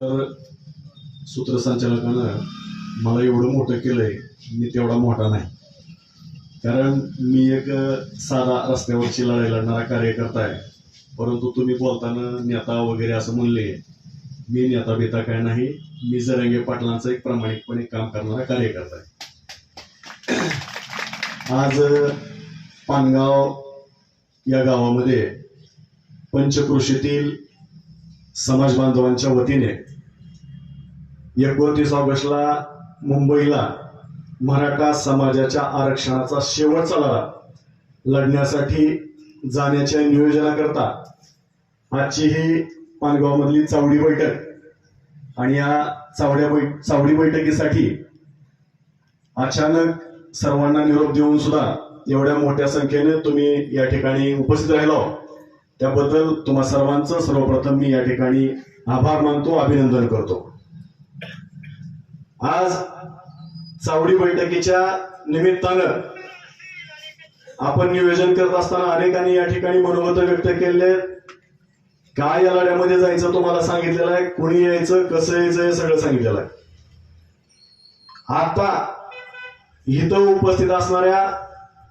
तर सूत्रसंचालकानं मला एवढं मोठं केलंय मी तेवढा मोठा नाही. कारण मी एक साधा रस्त्यावरची लढाई लढणारा कार्यकर्ता आहे. परंतु तुम्ही बोलताना नेता वगैरे असं म्हणले मी नेता बेता काय नाही मी जरंगे पाटलांचं एक प्रामाणिकपणे काम करणारा कार्यकर्ता आहे. आज पानगाव या गावामध्ये पंचकृषीतील समाज बांधवांच्या वतीने एकोणतीस ऑगस्टला मुंबईला मराठा समाजाच्या आरक्षणाचा शेवटचा लढा लढण्यासाठी जाण्याच्या नियोजनाकरता आजची ही पानगावमधली चावडी बैठक आणि या चावड्या बै चावडी बैठकीसाठी अचानक सर्वांना निरोप देऊन सुद्धा एवढ्या मोठ्या संख्येने तुम्ही या ठिकाणी उपस्थित राहिलो त्याबद्दल तुम्हा सर्वांचं सर्वप्रथम मी या ठिकाणी आभार मानतो अभिनंदन करतो. आज चावडी बैठकीच्या निमित्तानं आपण नियोजन करत असताना अनेकांनी या ठिकाणी मनोगत व्यक्त केले. काय या लढ्यामध्ये जायचं तुम्हाला सांगितलेलं आहे कुणी यायचं कसं यायचं हे सगळं सांगितलेलं आहे. आता इथं उपस्थित असणाऱ्या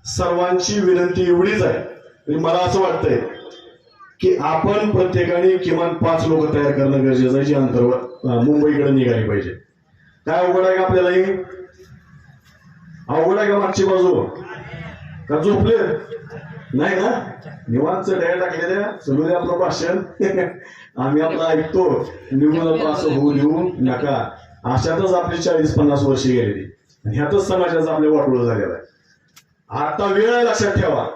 सर्वांची विनंती एवढीच आहे. मला असं वाटतंय की आपण प्रत्येकाने किमान पाच लोक तयार करणं गरजेचं आहे जी अंतर्गत मुंबईकडे निघाली पाहिजे. काय अवघड आहे का आपल्याला हे? अवघड आहे का मागची बाजू? का झोपले? नाही ना? निवांत चढ्या टाकले द्या सुरू द्या आपलं भाषण. आम्ही आपलं ऐकतो. निवडून असं होऊ लिहू नका. अशातच आपली चाळीस पन्नास वर्ष गेलेली. आणि ह्यातच समाजाचं आपले वाटोळ झालेलं आहे. आता वेळ लक्षात ठेवा.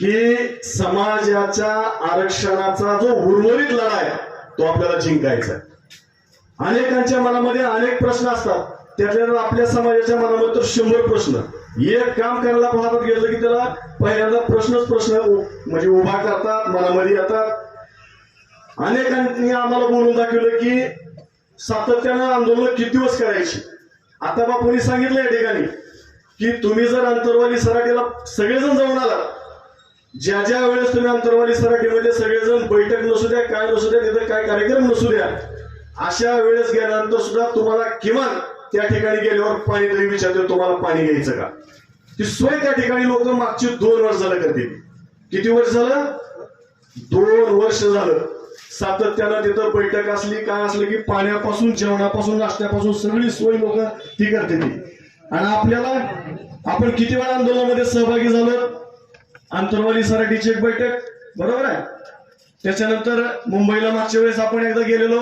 की समाजाच्या आरक्षणाचा जो उर्वरित लढा आहे तो आपल्याला जिंकायचा आहे. अनेकांच्या मनामध्ये अनेक प्रश्न असतात. त्यातल्या आपल्या समाजाच्या मनामध्ये तर शंभर प्रश्न. एक काम करायला पाहतात गेलं की त्याला पहिल्यांदा प्रश्नच प्रश्न म्हणजे उभा करतात मनामध्ये येतात. अनेकांनी आम्हाला बोलून दाखवलं की सातत्यानं आंदोलन किती दिवस करायची? आता बापूंनी सांगितलं या ठिकाणी की तुम्ही जर अंतरवाली सराटीला सगळेजण जाऊन आलात ज्या ज्या वेळेस तुम्ही अंतरवाली सराठीमध्ये सगळेजण बैठक नसू द्या काय नसू द्या तिथं काय कार्यक्रम नसू द्या अशा वेळेस गेल्यानंतर सुद्धा तुम्हाला किमान त्या ठिकाणी गेल्यावर पाणी तरी विचारतो तुम्हाला पाणी घ्यायचं का? ती सोय त्या ठिकाणी लोक मागची दोन वर्ष झालं करतील. किती वर्ष झालं? दोन वर्ष झालं. सातत्यानं तिथं बैठक असली काय असलं की पाण्यापासून जेवणापासून नाश्त्यापासून सगळी सोय लोक ती करते ती. आणि आपल्याला आपण किती वेळा आंदोलनामध्ये सहभागी झालं आंतरवाली सराटीची एक बैठक बरोबर आहे? त्याच्यानंतर मुंबईला मागच्या वेळेस आपण एकदा गेलेलो.